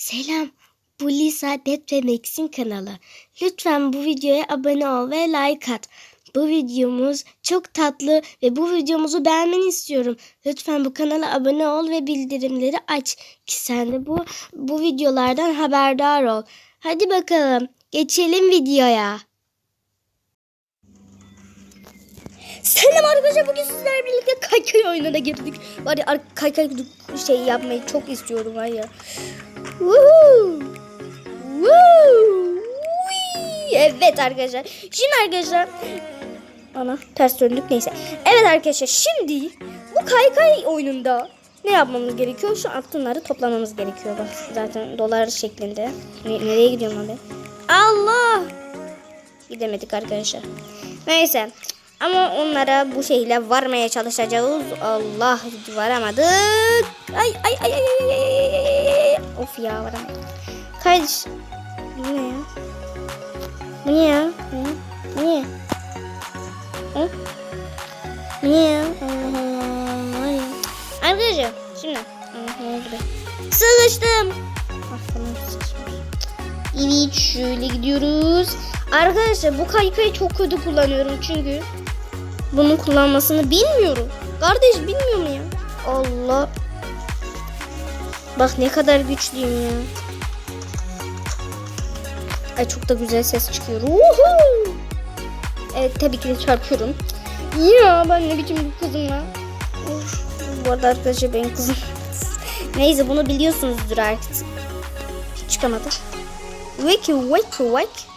Selam. Bu Lisa Dep ve Max'in kanalı. Lütfen bu videoya abone ol ve like at. Bu videomuz çok tatlı ve bu videomuzu beğenmeni istiyorum. Lütfen bu kanala abone ol ve bildirimleri aç ki sen de bu bu videolardan haberdar ol. Hadi bakalım geçelim videoya. Selam arkadaşlar bugün sizlerle birlikte kaykay oyununa girdik. Var kaykay şey yapmayı çok istiyorum var ya. Woohoo! Woo! Evet arkadaşlar. Şimdi arkadaşlar ana ters döndük neyse. Evet arkadaşlar şimdi bu kaykay oyununda ne yapmamız gerekiyor? Şu altınları toplamamız gerekiyor. Bak zaten dolar şeklinde. Ne- nereye gidiyorum abi? Allah! Gidemedik arkadaşlar. Neyse. Ama onlara bu şeyle varmaya çalışacağız. Allah varamadık. Ay ay ay ay ay ay, ay. Of ya varamadık. Kaç. Bu ne ya? Bu ne ya? Bu ne? Bu ne ya? Arkadaşlar şimdi. Sıkıştım. Evet şöyle gidiyoruz. Arkadaşlar bu kaykayı çok kötü kullanıyorum çünkü bunun kullanmasını bilmiyorum. Kardeş bilmiyor mu ya? Allah. Bak ne kadar güçlüyüm ya. Ay çok da güzel ses çıkıyor. Uhu! Evet tabii ki de çarpıyorum. Ya ben ne biçim bir kızım ya. Of, bu arada arkadaşlar benim kızım. Neyse bunu biliyorsunuzdur artık. Çıkamadı. Wiki wiki wiki.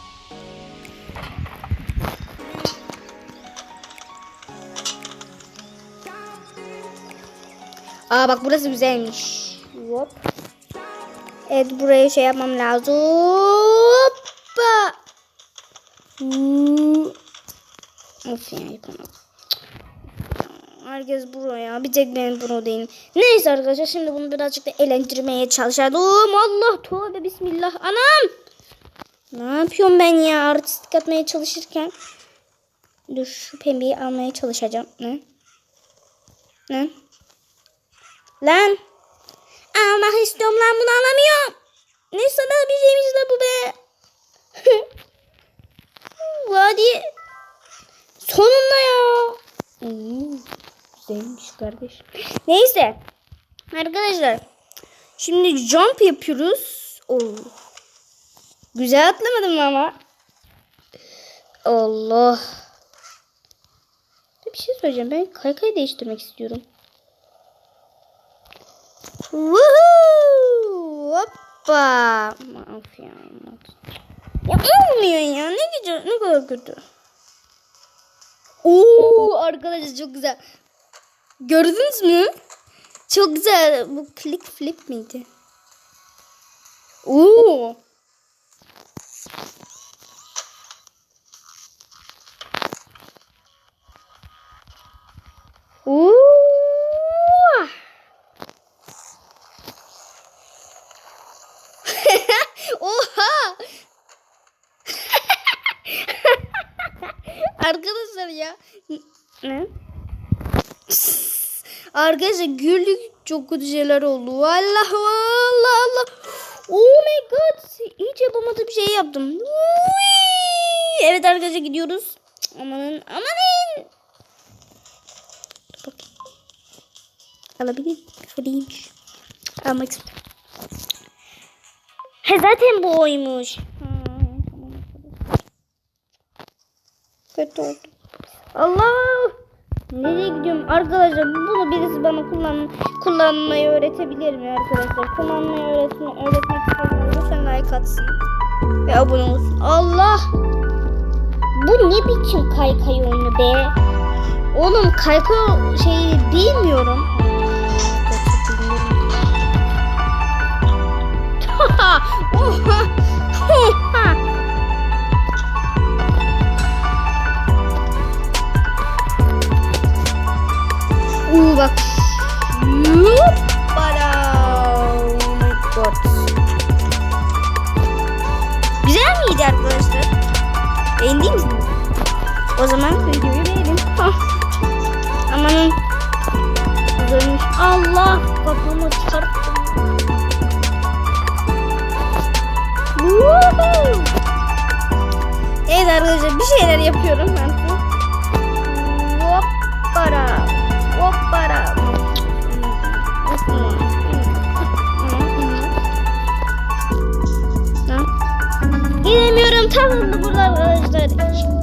Aa bak burası güzelmiş. Hop. Evet buraya şey yapmam lazım. Hoppa. Hmm. Of ya yapamadım. Herkes buraya. Bir tek benim bro değilim. Neyse arkadaşlar şimdi bunu birazcık da eğlendirmeye çalışalım. Allah tövbe bismillah. Anam. Ne yapıyorum ben ya artistik atmaya çalışırken. Dur şu pembeyi almaya çalışacağım. Ne? Ne? Lan. Almak istiyorum lan bunu alamıyorum. Ne sana bir şeymiş la bu be. Hadi. Sonunda ya. Hmm, güzelmiş kardeş. Neyse. Arkadaşlar. Şimdi jump yapıyoruz. Oo. Güzel atlamadım ama. Allah. Bir şey söyleyeceğim. Ben kaykayı değiştirmek istiyorum. Woohoo! Hoppa! Of ya. Ne güzel, ne kadar kötü. Oo arkadaşlar çok güzel. Gördünüz mü? Çok güzel. Bu click flip miydi? Oo. Arkadaşlar ya. Ne? Arkadaşlar güldük çok kötü şeyler oldu. Allah Allah Allah. Oh my god. Hiç yapamadığım bir şey yaptım. Evet arkadaşlar gidiyoruz. Amanın amanın. Bak. Alabilir. Friymiş. Almak istiyorum. He zaten bu oymuş. Kötü oldu. Allah! Nereye gidiyorum? Arkadaşlar bunu birisi bana kullan kullanmayı öğretebilir mi arkadaşlar? Kullanmayı öğretme, öğretmek istedim. Lütfen like atsın. Ve abone olsun. Allah! Bu ne biçim kaykay oyunu be? Oğlum kaykay şeyi bilmiyorum. Oha! Oha! Uuu bak. Yuppara. Oh my god. Güzel miydi arkadaşlar? Beğendiniz mi? O zaman videoyu beğenin. Amanın. Görmüş. Allah kafamı çarptım. Evet arkadaşlar bir şeyler yapıyorum ben. Tam hızlı burada arkadaşlar.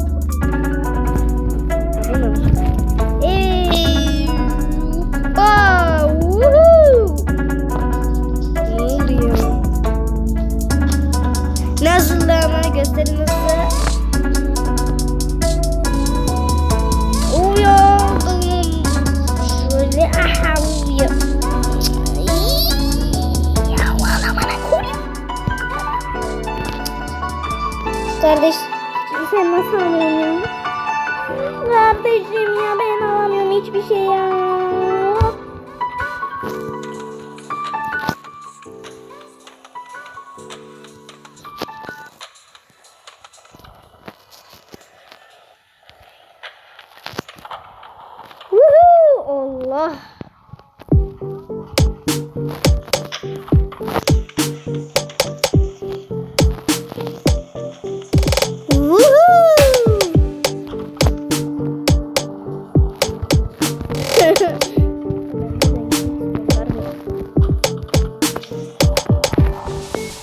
Allah.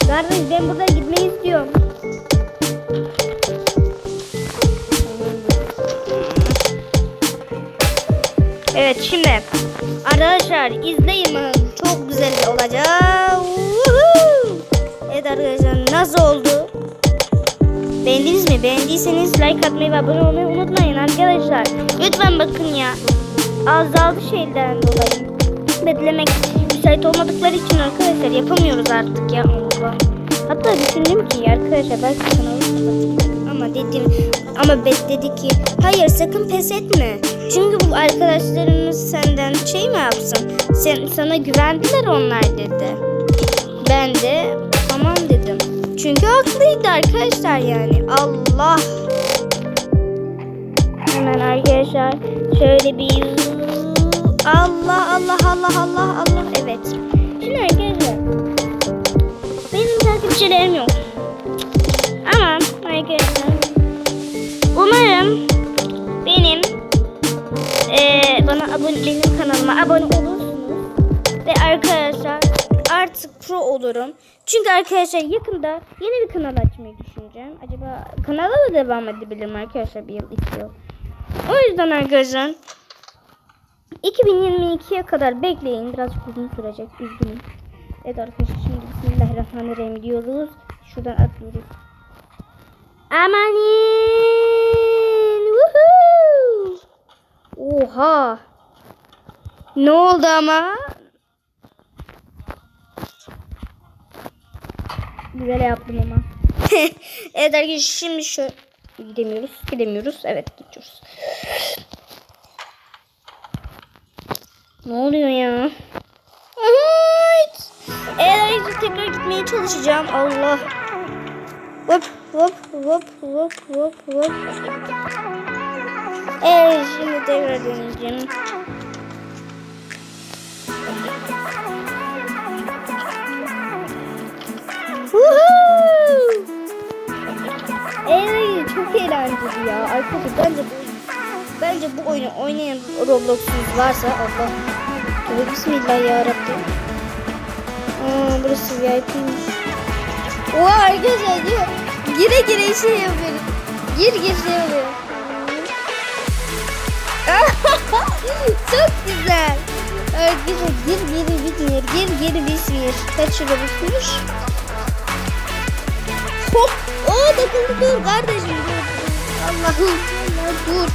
Kardeş ben buradan gitmeyi istiyorum. Evet şimdi arkadaşlar izleyin çok güzel olacak. Woohoo! Evet arkadaşlar nasıl oldu? Beğendiniz mi? Beğendiyseniz like atmayı ve abone olmayı unutmayın arkadaşlar. Lütfen bakın ya. Azaldı şeylerden dolayı. Beklemek müsait olmadıkları için arkadaşlar yapamıyoruz artık ya. Allah. Hatta düşündüm ki arkadaşlar belki kanalı kapatayım. Ama dedim ama bet dedi ki hayır sakın pes etme. Çünkü bu arkadaşlarımız senden şey mi yapsın? Sen, sana güvendiler onlar dedi. Ben de tamam dedim. Çünkü haklıydı arkadaşlar yani. Allah. Hemen arkadaşlar şöyle bir Allah Allah Allah Allah Allah evet. Şimdi arkadaşlar benim takipçilerim yok. Ama arkadaşlar bana abone benim kanalıma abone olursunuz ve arkadaşlar artık pro olurum. Çünkü arkadaşlar yakında yeni bir kanal açmayı düşüneceğim. Acaba kanala da devam edebilirim arkadaşlar bir yıl iki yıl. O yüzden arkadaşlar 2022'ye kadar bekleyin. Birazcık uzun sürecek. Üzgünüm. Evet arkadaşlar şimdi Bismillahirrahmanirrahim diyoruz. Şuradan atlıyoruz. Amanin! Woohoo! Oha! Ne oldu ama? Güzel yaptım ama. evet arkadaşlar şimdi şu gidemiyoruz. Gidemiyoruz. Evet gidiyoruz. Ne oluyor ya? Evet. Evet arkadaşlar tekrar gitmeye çalışacağım. Allah. Hop hop hop hop hop hop. Evet şimdi tekrar deneyeceğim. Evet çok eğlenceli ya. Arkadaşlar bence bu bence bu oyunu oynayan Roblox'unuz varsa Allah. Tövbe bismillah ya Rabbim. Burası VIP'miş. Oha arkadaşlar diyor. Gire gire şey yapıyoruz. Gir gir şey yapıyoruz. Çok güzel. Arkadaşlar gir geri bitmiyor. Gir geri bitmiyor. Kaç şurada bitmiş? Takıldı dur kardeşim dur. Allah'ım. Allah dur.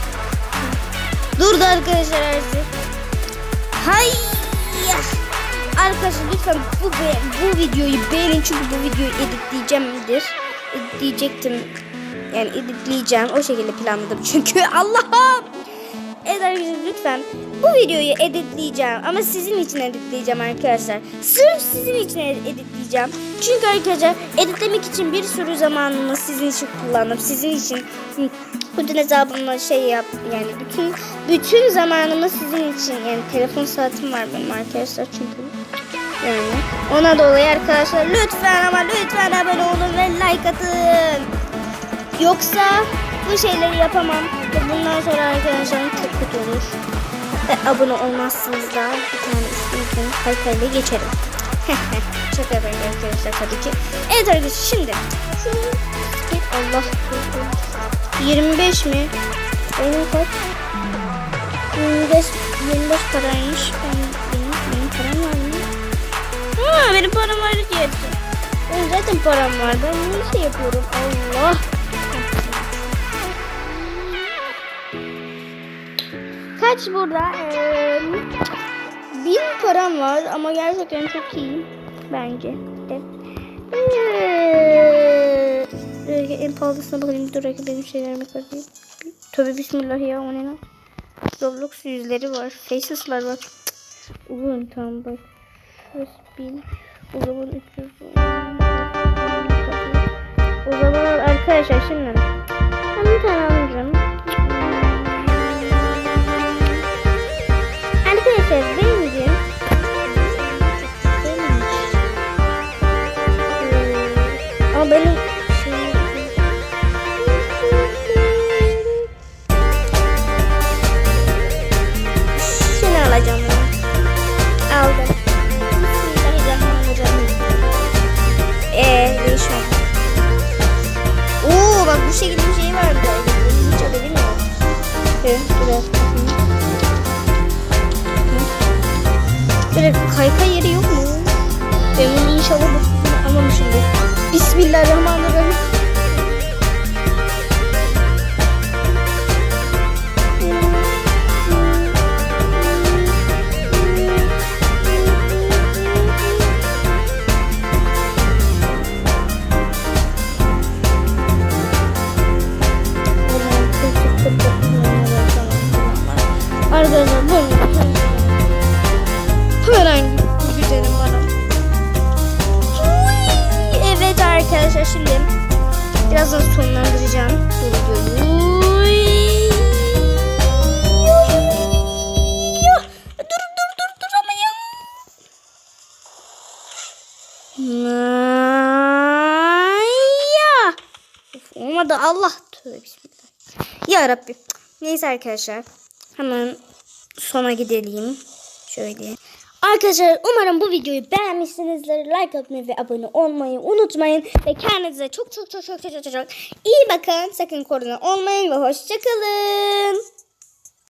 Durdu arkadaşlar her şey. Hay. Arkadaşlar lütfen bu bu videoyu beğenin çünkü bu videoyu editleyeceğimdir. Editleyecektim. Yani editleyeceğim. O şekilde planladım çünkü Allah'ım. Lütfen bu videoyu editleyeceğim ama sizin için editleyeceğim arkadaşlar. Sırf sizin için ed- editleyeceğim. Çünkü arkadaşlar editlemek için bir sürü zamanımı sizin için kullandım. Sizin için bütün hesabımla şey yap yani bütün bütün zamanımı sizin için yani telefon saatim var benim arkadaşlar çünkü yani ona dolayı arkadaşlar lütfen ama lütfen abone olun ve like atın. Yoksa bu şeyleri yapamam. Ve bundan sonra arkadaşlar çok kötü olur. Ve abone olmazsınız da bir tane üstünüzden kaykayla geçerim. Şaka yapayım arkadaşlar tabii ki. Evet arkadaşlar şimdi. Şu Allah 25 mi? Benim kaç? 25, 25 paraymış. Ben, benim, benim param var mı? Ha, benim param var diyecektim. Benim zaten param var. Ben şey yapıyorum? Allah. Kaç burada? Ee, bin param var ama gerçekten çok iyi. Bence de. Ee, en pahalısına bakayım. Dur benim şeylerimi koyayım. Tövbe bismillah ya o ne lan? Roblox yüzleri var. Faces'lar var. Uygun tamam bak. Şurası bin. O zaman 300. O zaman arkadaşlar şimdi. Ben bir benim. Şunu. Aldım. Bismillahirrahmanirrahim. Eee değişmedi. Oo bak bu şekilde bir şey vardı. Hiç haberim yok. Evet, biraz. Böyle kayka yeri yok mu? Ben bunu inşallah bu almamışımdır. Bismillahirrahmanirrahim. Ya. Of, olmadı Allah. Tövbe bismillah. Ya Rabbi. Neyse arkadaşlar. Hemen sona gidelim. Şöyle. Arkadaşlar umarım bu videoyu beğenmişsinizdir. Like atmayı ve abone olmayı unutmayın. Ve kendinize çok çok çok çok çok çok iyi bakın. Sakın korona olmayın ve hoşçakalın.